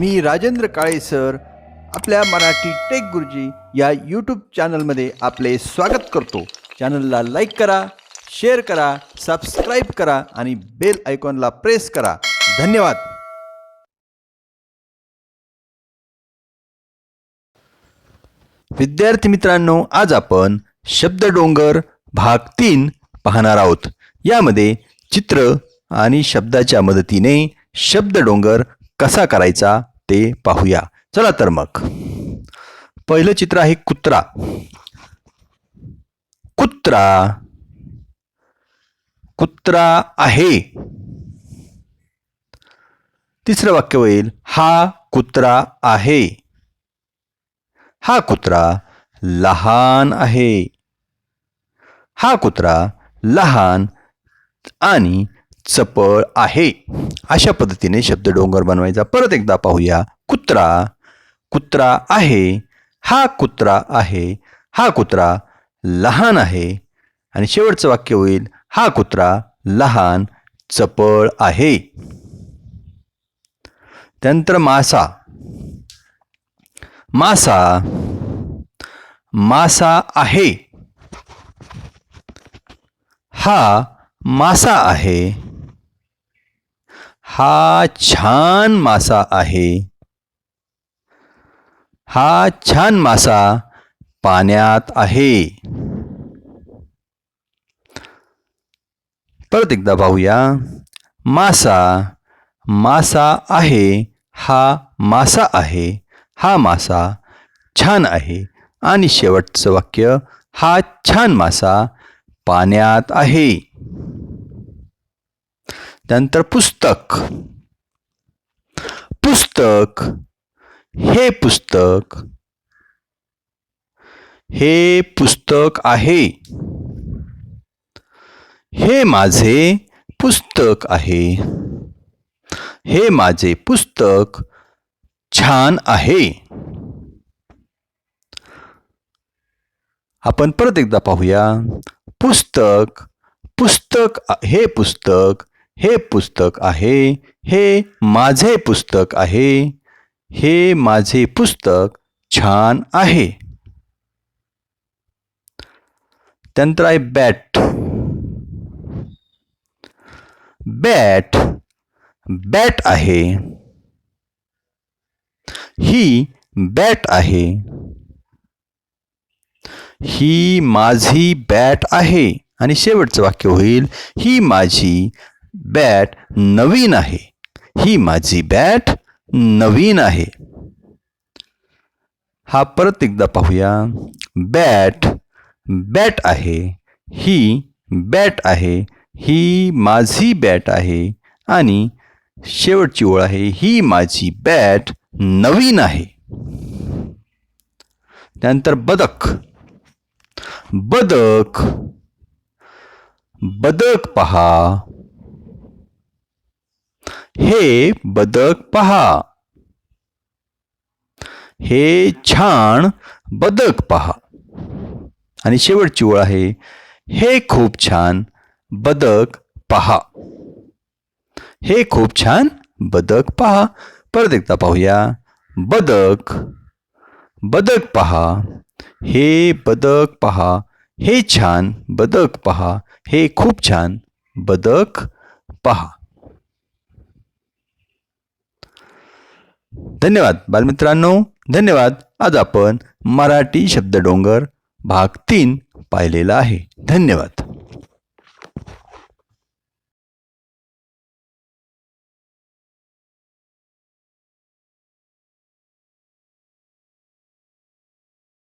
मी Rajendra Kale sir. आपल्या Marathi take गुरुजी या यूट्यूब चॅनलमध्ये आपले स्वागत करतो. चॅनलला लाईक करा शेअर करा सबस्क्राईब करा आणि बेल आयकॉनला प्रेस करा. धन्यवाद. विद्यार्थी मित्रांनो आज आपण शब्द डोंगर भाग तीन पाहणार आहोत. यामध्ये चित्र आणि शब्दाच्या मदतीने शब्द डोंगर कसा करायचा ते पाहूया. चला तर मग. पहिलं चित्र आहे कुत्रा. कुत्रा. कुत्रा आहे. तिसरं वाक्य होईल हा कुत्रा आहे. हा कुत्रा लहान आहे. हा कुत्रा लहान आणि चपळ आहे. अशा पद्धतीने शब्द डोंगर बनवायचा. परत एकदा पाहूया. कुत्रा. कुत्रा आहे. हा कुत्रा आहे. हा कुत्रा लहान आहे. आणि शेवटचं वाक्य होईल. हा कुत्रा लहान चपळ आहे. त्यानंतर मासा. मासा. मासा आहे. हा मासा आहे. हा छान मासा आहे. हा छान मासा पाण्यात आहे. परत एकदा पाहूया. मासा मासा आहे हा मासा आहे हा मासा छान आहे. आणि शेवटचं वाक्य हा छान मासा पाण्यात आहे. त्यानंतर पुस्तक. पुस्तक. हे पुस्तक. हे पुस्तक आहे. हे माझे पुस्तक आहे. हे माझे पुस्तक छान आहे. आपण परत एकदा पाहूया. पुस्तक. पुस्तक हे पुस्तक हे पुस्तक आहे हे माझे पुस्तक आहे हे माझे पुस्तक छान आहे. त्यानंतर आहे बॅट. बॅट बॅट आहे. ही बॅट आहे. ही माझी बॅट आहे. आणि शेवटचं वाक्य होईल ही माझी बॅट नवीन आहे. ही माझी बॅट नवीन आहे. हा परत एकदा पाहूया. बॅट बॅट आहे. ही बॅट आहे. ही माझी बॅट आहे. आणि शेवटची ओळ आहे. ही माझी बॅट नवीन आहे. त्यानंतर बदक. बदक. बदक पहा. हे बदक पहा. हे छान बदक पहा. आणि शेवटची ओळ आहे हे खूप छान बदक पहा. हे खूप छान बदक पहा. परत एकदा पाहूया. बदक बदक पहा. हे बदक पहा. हे छान बदक पहा. हे खूप छान बदक पहा. धन्यवाद बालमित्रांनो. धन्यवाद. आज आपण मराठी शब्द डोंगर भाग तीन पाहिलेला आहे. धन्यवाद.